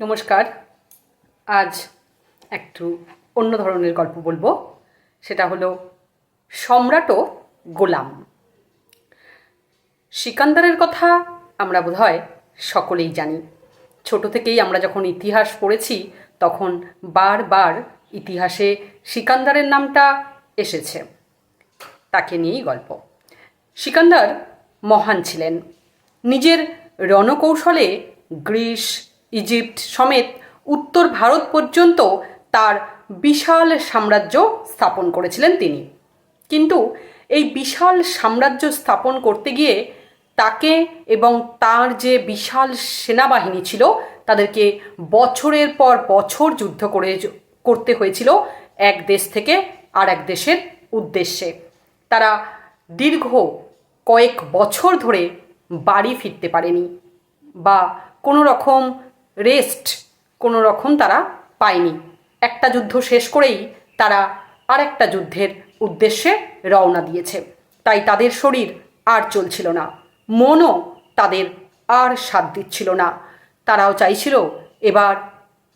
নমস্কার। আজ একটু অন্য ধরনের গল্প বলব। সেটা হলো সম্রাট ও গোলাম। সিকান্দারের কথা আমরা বোধহয় সকলেই জানি। ছোট থেকেই আমরা যখন ইতিহাস পড়েছি, তখন বারবার ইতিহাসে সিকান্দারের নামটা এসেছে। তাকে নিয়েই গল্প। সিকান্দার মহান ছিলেন। নিজের রণকৌশলে গ্রিস ইজিপ্ট সমেত উত্তর ভারত পর্যন্ত তার বিশাল সাম্রাজ্য স্থাপন করেছিলেন তিনি। কিন্তু এই বিশাল সাম্রাজ্য স্থাপন করতে গিয়ে তাকে এবং তার যে বিশাল সেনাবাহিনী ছিল, তাদেরকে বছরের পর বছর যুদ্ধ করে করতে হয়েছিল এক দেশ থেকে আর এক দেশের উদ্দেশ্যে। তারা দীর্ঘ কয়েক বছর ধরে বাড়ি ফিরতে পারেনি বা কোনো রকম রেস্ট কোনো রকম তারা পায়নি। একটা যুদ্ধ শেষ করেই তারা আরেকটা যুদ্ধের উদ্দেশ্যে রওনা দিয়েছে। তাই তাদের শরীর আর চলছিল না। মনও তাদের আর সাথ দিচ্ছিল না। তারাও চাইছিল এবার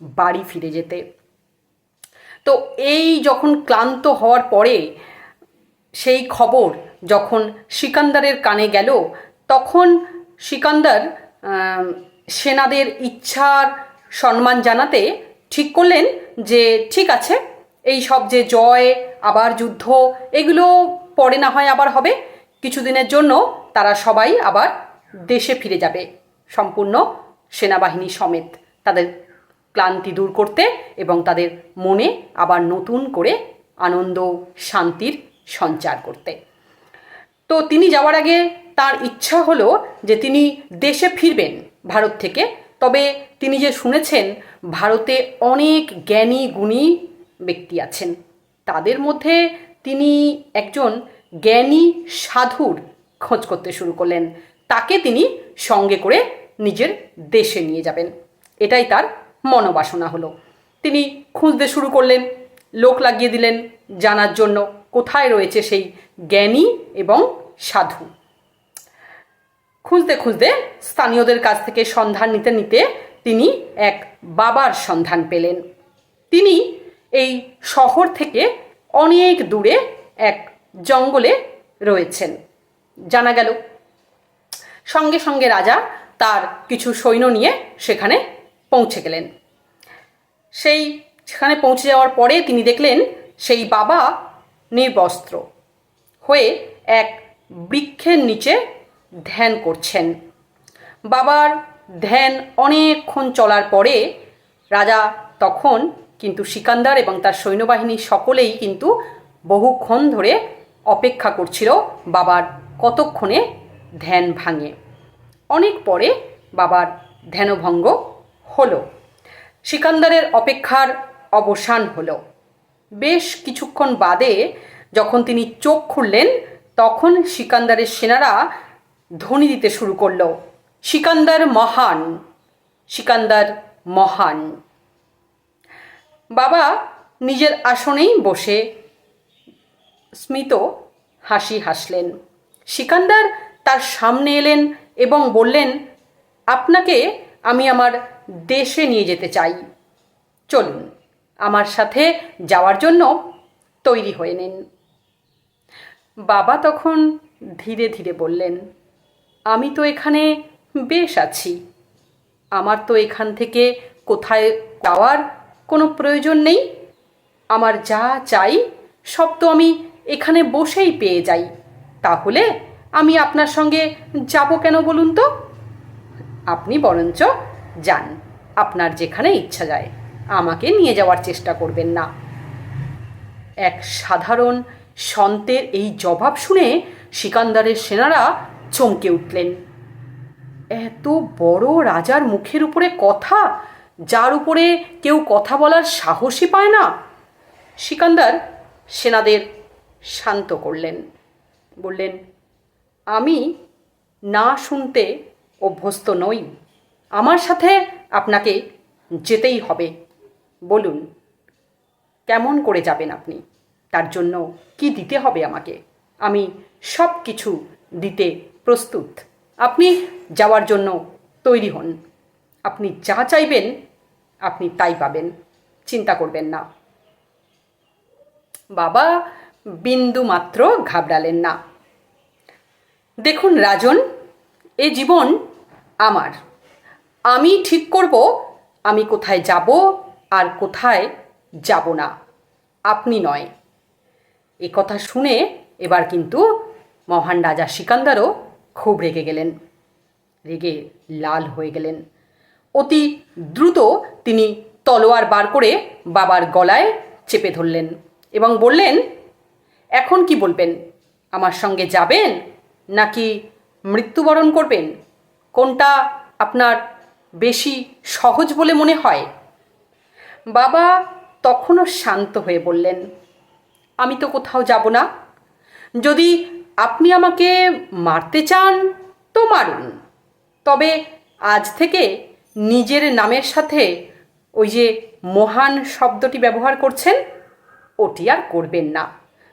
বাড়ি ফিরে যেতে। তো এই যখন ক্লান্ত হওয়ার পরে সেই খবর যখন সিকান্দারের কানে গেল, তখন সিকান্দার সেনাদের ইচ্ছার সম্মান জানাতে ঠিক করলেন যে ঠিক আছে, এই সব যে জয়, আবার যুদ্ধ, এগুলো পরে না হয় আবার হবে। কিছুদিনের জন্য তারা সবাই আবার দেশে ফিরে যাবে, সম্পূর্ণ সেনাবাহিনী সমেত। তাদের ক্লান্তি দূর করতে এবং তাদের মনে আবার নতুন করে আনন্দ, শান্তির সঞ্চার করতে। তো তিনি যাওয়ার আগে তার ইচ্ছা হলো যে তিনি দেশে ফিরবেন। ভারত থেকে। তবে তিনি যে শুনেছেন, ভারতে অনেক জ্ঞানী, গুণী ব্যক্তি আছেন। তাদের মধ্যে তিনি একজন জ্ঞানী সাধুর খোঁজ করতে শুরু করলেন। তাকে তিনি সঙ্গে করে নিজের দেশে নিয়ে যাবেন। এটাই তার মনোবাসনা হলো। তিনি খুঁজতে শুরু করলেন, লোক লাগিয়ে দিলেন জানার জন্য। কোথায় রয়েছে সেই জ্ঞানী এবং সাধু? খুঁজতে খুঁজতে স্থানীয়দের কাছ থেকে সন্ধান নিতে নিতে তিনি এক বাবার সন্ধান পেলেন। তিনি এই শহর থেকে অনেক দূরে এক জঙ্গলে রয়েছেন। জানা গেল, সঙ্গে সঙ্গে রাজা তার কিছু সৈন্য নিয়ে সেখানে পৌঁছে গেলেন। সেই সেখানে পৌঁছে যাওয়ার পরে তিনি দেখলেন সেই বাবা নির্বস্ত্র হয়ে এক বৃক্ষের নিচে ধ্যান করছেন। বাবার ধ্যান অনেকক্ষণ চলার পরে রাজা তখন কিন্তু সিকান্দার এবং তার সৈন্যবাহিনী সকলেই কিন্তু বহুক্ষণ ধরে অপেক্ষা করছিল বাবার কতক্ষণে ধ্যান ভাঙে। অনেক পরে বাবার ধ্যানভঙ্গ হলো। সিকান্দারের অপেক্ষার অবসান হলো। বেশ কিছুক্ষণ বাদে যখন তিনি চোখ খুললেন, তখন সিকান্দারের সেনারা ধ্বনি দিতে শুরু করল। সিকান্দার মহান সিকান্দার মহান। বাবা নিজের আসনেই বসে স্মিত হাসি হাসলেন। সিকান্দার তার সামনে এলেন এবং বললেন, আপনাকে আমি আমার দেশে নিয়ে যেতে চাই। চলুন, আমার সাথে যাওয়ার জন্য তৈরি হয়ে নিন। বাবা তখন ধীরে ধীরে বললেন আমি তো এখানে বেশ আছি। আমার তো এখান থেকে কোথায় যাওয়ার কোনো প্রয়োজন নেই। আমার যা চাই, সব তো আমি এখানে বসেই পেয়ে যাই। তাহলে আমি আপনার সঙ্গে যাব কেন বলুন তো? আপনি বরঞ্চ যান। আপনার যেখানে ইচ্ছা যায়। আমাকে নিয়ে যাওয়ার চেষ্টা করবেন না। এক সাধারণ সন্তের এই জবাব শুনে সিকান্দারের সেনারা চমকে উঠলেন। এত বড় রাজার মুখের উপরে কথা, যার উপরে কেউ কথা বলার সাহসই পায় না। সিকান্দার সেনাদের শান্ত করলেন। বললেন, আমি না শুনতে অভ্যস্ত নই। আমার সাথে আপনাকে যেতেই হবে। বলুন, কেমন করে যাবেন আপনি? তার জন্য কি দিতে হবে আমাকে? আমি সব কিছু দিতে প্রস্তুত। আপনি যাওয়ার জন্য তৈরি হন। আপনি যা চাইবেন, আপনি তাই পাবেন। চিন্তা করবেন না। বাবা বিন্দু মাত্র ঘাবড়ালেন না। দেখুন রাজন, এ জীবন আমার। আমি ঠিক করব, আমি কোথায় যাব আর কোথায় যাব না। আপনি নয়। এ কথা শুনে এবার কিন্তু মহান রাজা সিকান্দারও খুব রেগে গেলেন। রেগে লাল হয়ে গেলেন। অতি দ্রুত তিনি তলোয়ার বার করে বাবার গলায় চেপে ধরলেন এবং বললেন, এখন কি বলবেন? আমার সঙ্গে যাবেন নাকি মৃত্যুবরণ করবেন? কোনটা আপনার বেশি সহজ বলে মনে হয়? বাবা তখনও শান্ত হয়ে বললেন, আমি তো কোথাও যাব না। যদি আপনি আমাকে মারতে চান, তো মারুন। তবে আজ থেকে নিজের নামের সাথে ওই যে মহান শব্দটি ব্যবহার করছেন, ওটি আর করবেন না।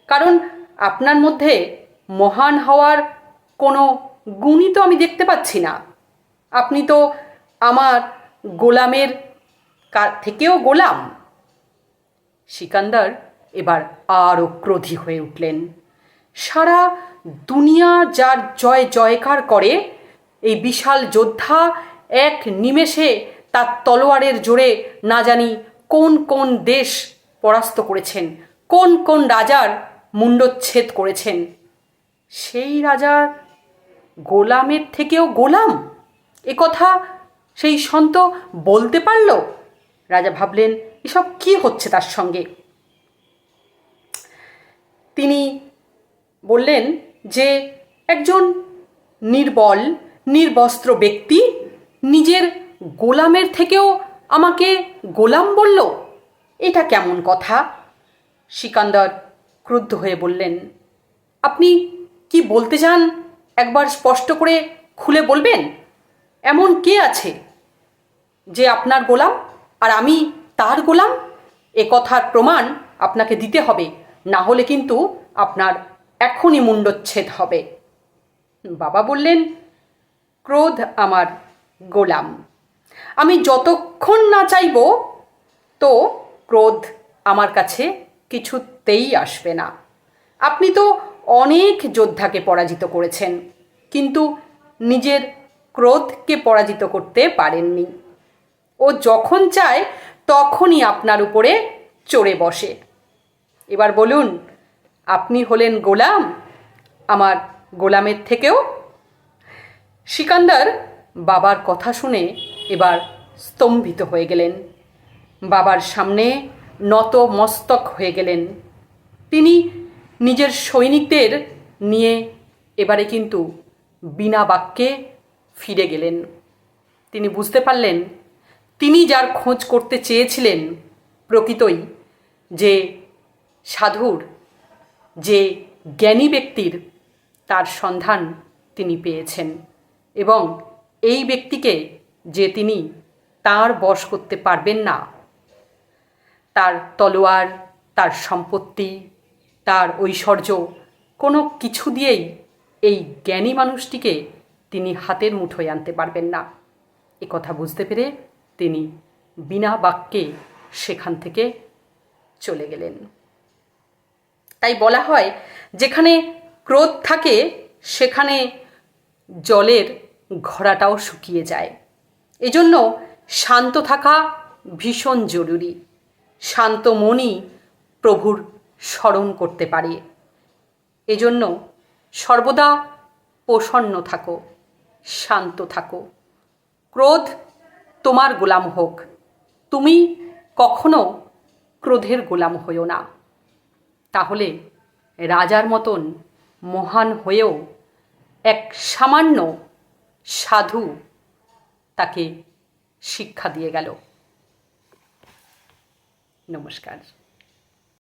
কারণ আপনার মধ্যে মহান হওয়ার কোনো গুণই তো আমি দেখতে পাচ্ছি না। আপনি তো আমার গোলামের থেকেও গোলাম। সিকান্দার এবার আরও ক্রোধী হয়ে উঠলেন। সারা দুনিয়া যার জয় জয়কার করে, এই বিশাল যোদ্ধা এক নিমেষে তার তলোয়ারের জোরে না জানি কোন কোন দেশ পরাস্ত করেছেন, কোন কোন রাজার মুণ্ডচ্ছেদ করেছেন। সেই রাজার গোলামের থেকেও গোলাম? এ কথা সেই সন্ত বলতে পারল? রাজা ভাবলেন, এসব কি হচ্ছে তার সঙ্গে? তিনি বললেন যে একজন নির্বল, নির্বস্ত্র ব্যক্তি নিজের গোলামের থেকেও আমাকে গোলাম বলল? এটা কেমন কথা? সিকান্দার ক্রুদ্ধ হয়ে বললেন, আপনি কি বলতে চান একবার স্পষ্ট করে খুলে বলবেন? এমন কে আছে যে আপনার গোলাম আর আমি তার গোলাম? এ কথার প্রমাণ আপনাকে দিতে হবে, না হলে কিন্তু আপনার এখনই মুণ্ডচ্ছেদ হবে। বাবা বললেন, ক্রোধ আমার গোলাম। আমি যতক্ষণ না চাইব, তো ক্রোধ আমার কাছে কিছুতেই আসবে না। আপনি তো অনেক যোদ্ধাকে পরাজিত করেছেন, কিন্তু নিজের ক্রোধকে পরাজিত করতে পারেননি। ও যখন চায়, তখনই আপনার উপরে চড়ে বসে। এবার বলুন আপনি হলেন গোলাম, আমার গোলামের থেকেও। সিকান্দার বাবার কথা শুনে এবার স্তম্ভিত হয়ে গেলেন। বাবার সামনে নত মস্তক হয়ে গেলেন। তিনি নিজের সৈনিকদের নিয়ে এবারে কিন্তু বিনা বাক্যে ফিরে গেলেন। তিনি বুঝতে পারলেন, তিনি যার খোঁজ করতে চেয়েছিলেন প্রকৃতই যে সাধুর যে জ্ঞানী ব্যক্তির তার সন্ধান তিনি পেয়েছেন এবং এই ব্যক্তিকে যে তিনি তার বশ করতে পারবেন না, তার তলোয়ার, তার সম্পত্তি, তার ঐশ্বর্য কোনো কিছু দিয়েই এই জ্ঞানী মানুষটিকে তিনি হাতের মুঠোয় আনতে পারবেন না। এ কথা বুঝতে পেরে তিনি বিনা বাক্যে সেখান থেকে চলে গেলেন। তাই বলা হয়, যেখানে ক্রোধ থাকে, সেখানে জলের ঘোড়াটাও শুকিয়ে যায়। এজন্য শান্ত থাকা ভীষণ জরুরি। শান্ত মনই প্রভুর স্মরণ করতে পারে। এজন্য সর্বদা প্রসন্ন থাকো, শান্ত থাকো। ক্রোধ তোমার গোলাম হোক। তুমি কখনো ক্রোধের গোলাম হইও না। তাহলে রাজার মতন মহান হয়েও এক সামান্য সাধু তাকে শিক্ষা দিয়ে গেল। নমস্কার।